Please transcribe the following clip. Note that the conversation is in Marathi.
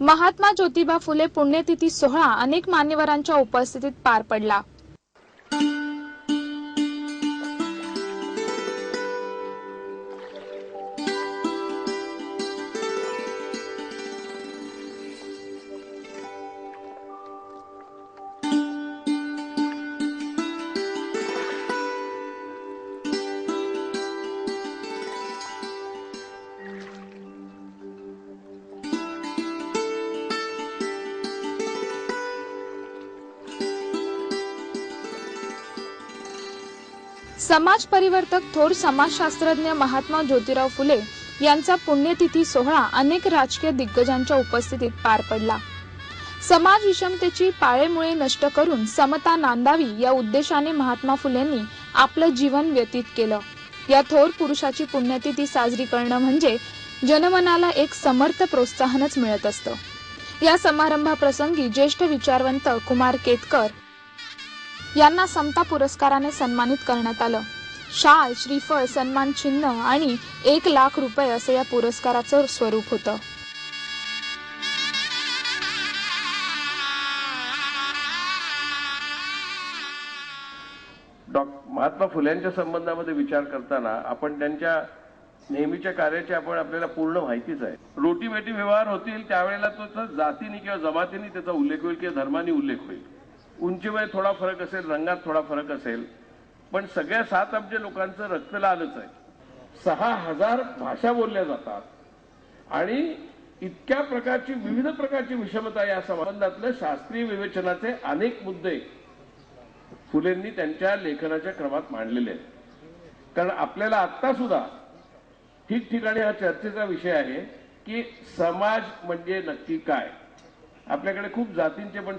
महात्मा ज्योतिबा फुले पुण्यतिथी सोहळा अनेक मान्यवरांच्या उपस्थितीत पार पडला. समाज परिवर्तक थोर समाजशास्त्रज्ञ महात्मा ज्योतिराव फुले यांचा पुण्यतिथी सोहळा अनेक राजकीय दिग्गजांच्या उपस्थितीत पार पडला. समाज विषमतेची पाळेमुळे नष्ट करून समता नांदावी या उद्देशाने महात्मा फुलेंनी आपलं जीवन व्यतीत केलं. या थोर पुरुषाची पुण्यतिथी साजरी करणं म्हणजे जनमनाला एक समर्थ प्रोत्साहनच मिळत असतं. या समारंभाप्रसंगी ज्येष्ठ विचारवंत कुमार केतकर यांना समता पुरस्काराने सन्मानित करण्यात आलं. शाल श्रीफळ सन्मान चिन्ह आणि एक लाख रुपये असं या पुरस्काराचं स्वरूप होतं. डॉ. महात्मा फुल्यांच्या संबंधामध्ये विचार करताना आपण त्यांच्या नेहमीच्या कार्याची आपण आपल्याला पूर्ण माहितीच आहे. रोटीबेटी व्यवहार होतील त्यावेळेला तो जातीने किंवा जमातीने त्याचा उल्लेख होईल किंवा धर्माने उल्लेख होईल. उंचीमध्ये थोडा फरक असेल रंगात थोडा फरक असेल पण सगळ्या सात अब्ज लोकांचं रक्त लालच आहे. सहा हजार भाषा बोलल्या जातात. आणि इतक्या प्रकारची विविध प्रकारची विषमता या संबंधातले शास्त्रीय विवेचनाचे अनेक मुद्दे फुलेंनी त्यांच्या लेखनाच्या क्रमात मांडलेले आहेत. कारण आपल्याला आता सुद्धा ठिकठिकाणी हा चर्चेचा विषय आहे की समाज म्हणजे नक्की काय? आपल्याकडे खूप जातींचे पण